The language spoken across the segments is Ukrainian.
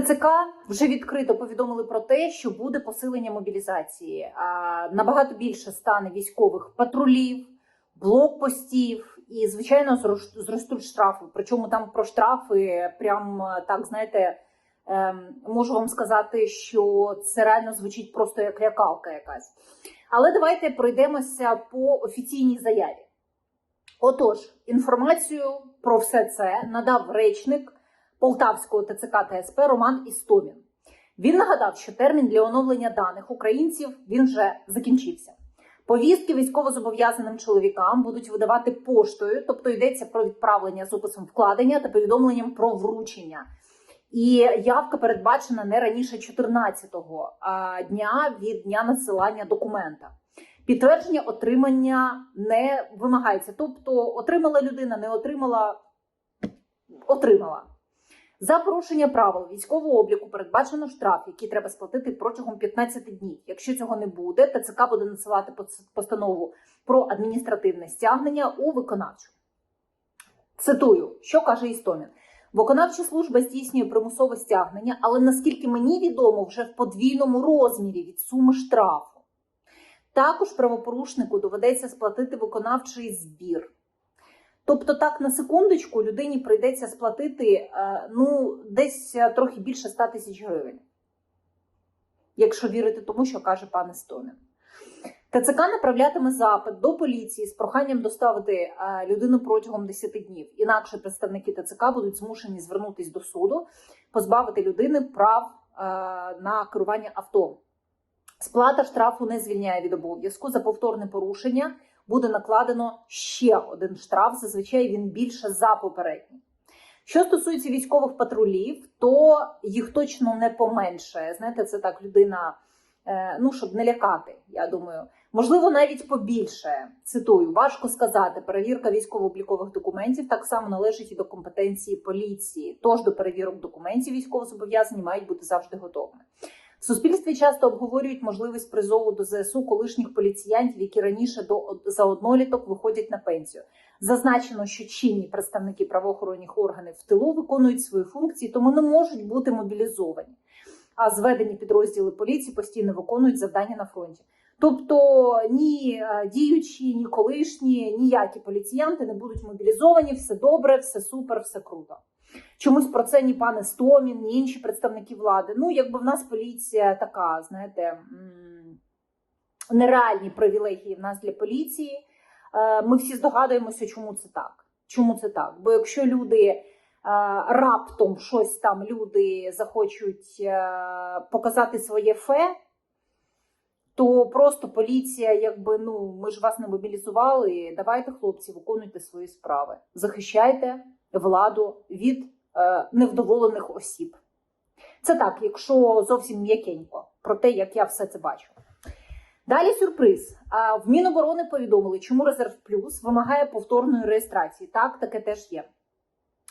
ТЦК вже відкрито повідомили про те, що буде посилення мобілізації. А, Набагато більше стане військових патрулів, блокпостів і, звичайно, зростуть штрафи. Причому там про штрафи, прям так знаєте, ем, можу вам сказати, що це реально звучить просто як лякалка якась. Але давайте пройдемося по офіційній заяві. Отож, інформацію про все це надав речник Полтавського ТЦК та СП Роман Істомін. Він нагадав, що термін для оновлення даних українців він вже закінчився. Повістки військовозобов'язаним чоловікам будуть видавати поштою, тобто йдеться про відправлення з описом вкладення та повідомленням про вручення. І явка передбачена не раніше 14-го дня від дня надсилання документа. Підтвердження отримання не вимагається. Тобто, отримала людина, не отримала, отримала. За порушення правил військового обліку передбачено штраф, який треба сплатити протягом 15 днів. Якщо цього не буде, ТЦК буде надсилати постанову про адміністративне стягнення у виконавчу. Цитую, що каже Істомін. Виконавча служба здійснює примусове стягнення, але наскільки мені відомо, вже в подвійному розмірі від суми штрафу. Також правопорушнику доведеться сплатити виконавчий збір. Тобто, так на секундочку людині прийдеться сплатити е, ну, десь е, трохи більше 100 тисяч гривень, якщо вірити тому, що каже пан Істомін. ТЦК направлятиме запит до поліції з проханням доставити е, людину протягом 10 днів. Інакше представники ТЦК будуть змушені звернутись до суду, позбавити людини прав на керування авто. Сплата штрафу не звільняє від обов'язку за повторне порушення. Буде накладено ще один штраф. Зазвичай він більше за попередній. Що стосується військових патрулів, то їх точно не поменшає. Знаєте, це так людина, е, ну щоб не лякати. Я думаю, можливо, навіть побільше. Цитую, важко сказати. Перевірка військово-облікових документів так само належить і до компетенції поліції. Тож до перевірок документів військовозобов'язані мають бути завжди готовими. В суспільстві часто обговорюють можливість призову до ЗСУ колишніх поліціянтів, які раніше до за одноліток виходять на пенсію. Зазначено, що чинні представники правоохоронних органів в тилу виконують свої функції, тому не можуть бути мобілізовані. А зведені підрозділи поліції постійно виконують завдання на фронті. Тобто ні е, діючі, ні колишні, ніякі поліціянти не будуть мобілізовані, все добре, все супер, все круто. Чомусь про це ні пане Стомін, ні інші представники влади. Ну, якби в нас поліція така, знаєте, нереальні привілегії в нас для поліції. Е, Ми всі здогадуємося, чому це так. Чому це так? Бо якщо люди е, раптом щось там люди захочуть е, показати своє фе, то просто поліція, якби ну ми ж вас не мобілізували. Давайте, хлопці, виконуйте свої справи, захищайте владу від е, невдоволених осіб. Це так, якщо зовсім м'якенько, про те, як я все це бачу. Далі сюрприз. В Міноборони повідомили, чому резерв плюс вимагає повторної реєстрації. Так, таке теж є.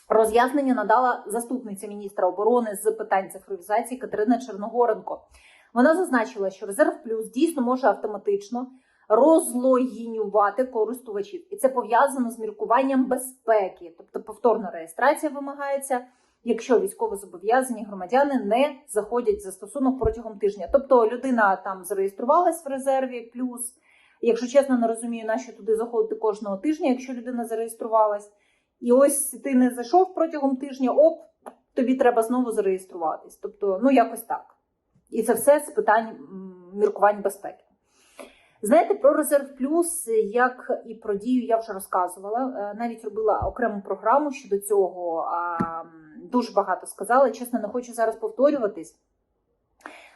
Роз'яснення надала заступниця міністра оборони з питань цифровізації Катерина Черногоренко. Вона зазначила, що резерв плюс дійсно може автоматично розлогінювати користувачів, і це пов'язано з міркуванням безпеки, тобто повторна реєстрація вимагається, якщо військовозобов'язані громадяни не заходять в застосунок протягом тижня. Тобто людина там зареєструвалась в резерві плюс. Якщо чесно, не розумію, на що туди заходити кожного тижня, якщо людина зареєструвалась. І ось ти не зайшов протягом тижня, оп, тобі треба знову зареєструватись. Тобто, ну якось так. І це все з питань міркувань безпеки. Знаєте, про резерв плюс, як і про дію я вже розказувала. Е, Навіть робила окрему програму щодо цього. Дуже багато сказала. Чесно, не хочу зараз повторюватись.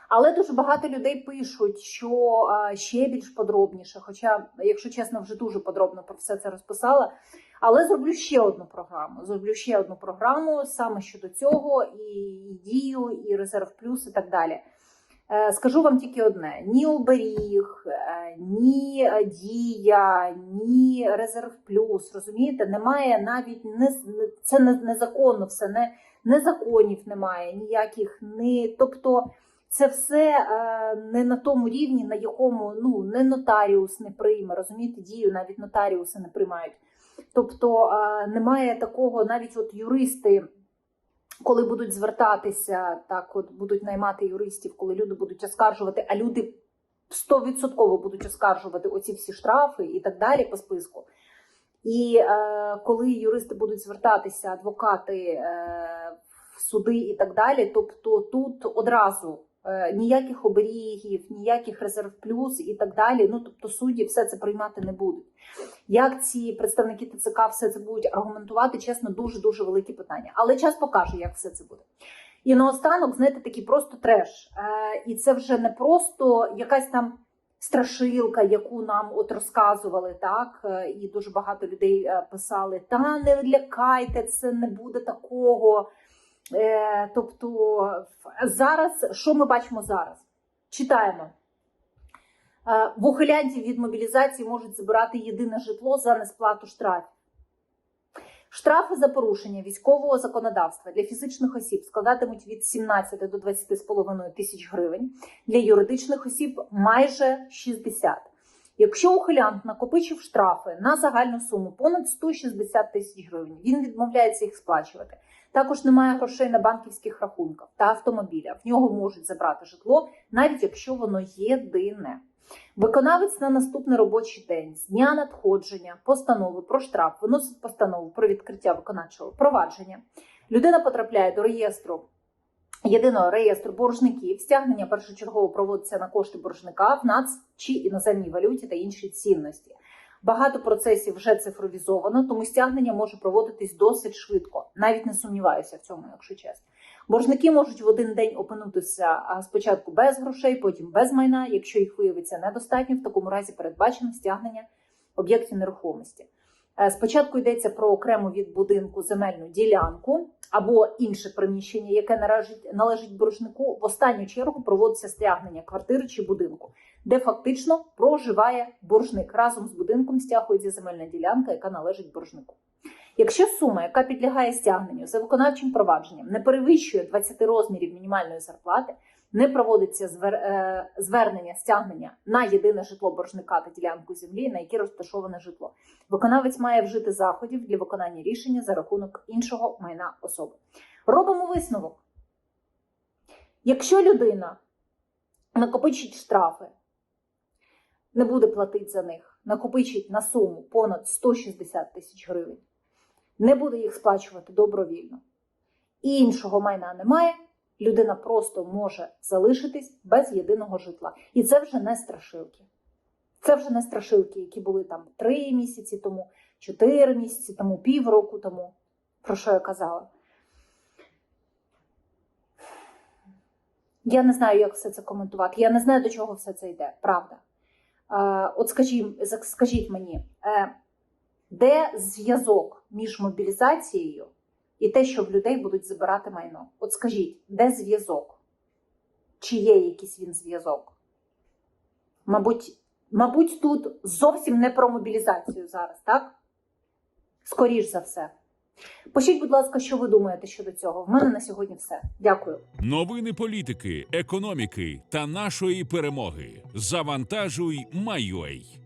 Але дуже багато людей пишуть, що ще більш подробніше. Хоча, якщо чесно, вже дуже подробно про все це розписала. Але зроблю ще одну програму. Зроблю ще одну програму саме щодо цього, і, і дію, і резерв плюс, і так далі. Е, Скажу вам тільки одне: ні оберіг, е, ні дія, ні резерв плюс. Розумієте, немає навіть не це не- незаконно, все не, не законів немає, ніяких не. Тобто це все е, не на тому рівні, на якому ну не нотаріус не прийме. Розумієте, дію навіть нотаріуси не приймають. Тобто немає такого, навіть от юристи коли будуть звертатися, так от будуть наймати юристів, коли люди будуть оскаржувати, а люди 100% будуть оскаржувати оці всі штрафи і так далі по списку. І е, коли юристи будуть звертатися, адвокати е, в суди і так далі, тобто тут одразу ніяких оберігів, ніяких резерв плюс і так далі. Ну тобто судді все це приймати не будуть. Як ці представники ТЦК все це будуть аргументувати, чесно, дуже дуже великі питання. Але час покаже, як все це буде. І наостанок, знаєте, такий просто треш. Е, і це вже не просто якась там страшилка, яку нам от розказували, так е, і дуже багато людей е, писали: та не лякайте, це не буде такого. Е, тобто зараз, що ми бачимо зараз? Читаємо. Е, В ухилянтів від мобілізації можуть забирати єдине житло за несплату штрафів. Штрафи за порушення військового законодавства для фізичних осіб складатимуть від 17 до 20,5 тисяч гривень, для юридичних осіб майже 60. Якщо ухилянт накопичив штрафи на загальну суму понад 160 тисяч гривень, він відмовляється їх сплачувати. Також немає грошей на банківських рахунках та автомобілях. В нього можуть забрати житло, навіть якщо воно єдине. Виконавець на наступний робочий день з дня надходження постанови про штраф виносить постанову про відкриття виконавчого провадження. Людина потрапляє до реєстру єдиного реєстру боржників. Стягнення першочергово проводиться на кошти боржника в НАЦ чи іноземній валюті та інші цінності. Багато процесів вже цифровізовано, тому стягнення може проводитись досить швидко. Навіть не сумніваюся в цьому, якщо чесно. Боржники можуть в один день опинутися спочатку без грошей, потім без майна. Якщо їх виявиться недостатньо, в такому разі передбачено стягнення об'єктів нерухомості. Е, Спочатку йдеться про окрему від будинку земельну ділянку або інше приміщення, яке належить, належить боржнику. В останню чергу проводиться стягнення квартири чи будинку, де фактично проживає боржник. Разом з будинком стягується земельна ділянка, яка належить боржнику. Якщо сума, яка підлягає стягненню за виконавчим провадженням, не перевищує 20 розмірів мінімальної зарплати, не проводиться е, звернення стягнення на єдине житло боржника та ділянку землі, на якій розташоване житло. Виконавець має вжити заходів для виконання рішення за рахунок іншого майна особи. Робимо висновок. Якщо людина накопичить штрафи, не буде платити за них, накопичить на суму понад 160 тисяч гривень, не буде їх сплачувати добровільно, і іншого майна немає, людина просто може залишитись без єдиного житла. І це вже не страшилки. Це вже не страшилки, які були там 3 місяці тому, 4 місяці тому, півроку тому, про що я казала. Я не знаю, як все це коментувати. Я не знаю, до чого все це йде, правда. Е, от скажіть, скажіть мені, е, де зв'язок між мобілізацією і те, що в людей будуть забирати майно? От скажіть, де зв'язок? Чи є якийсь він зв'язок? Мабуть, мабуть, тут зовсім не про мобілізацію зараз, так? Скоріш за все. Пишіть, будь ласка, що ви думаєте щодо цього. В мене на сьогодні все. Дякую. Новини політики, економіки та нашої перемоги. Завантажуй, майой.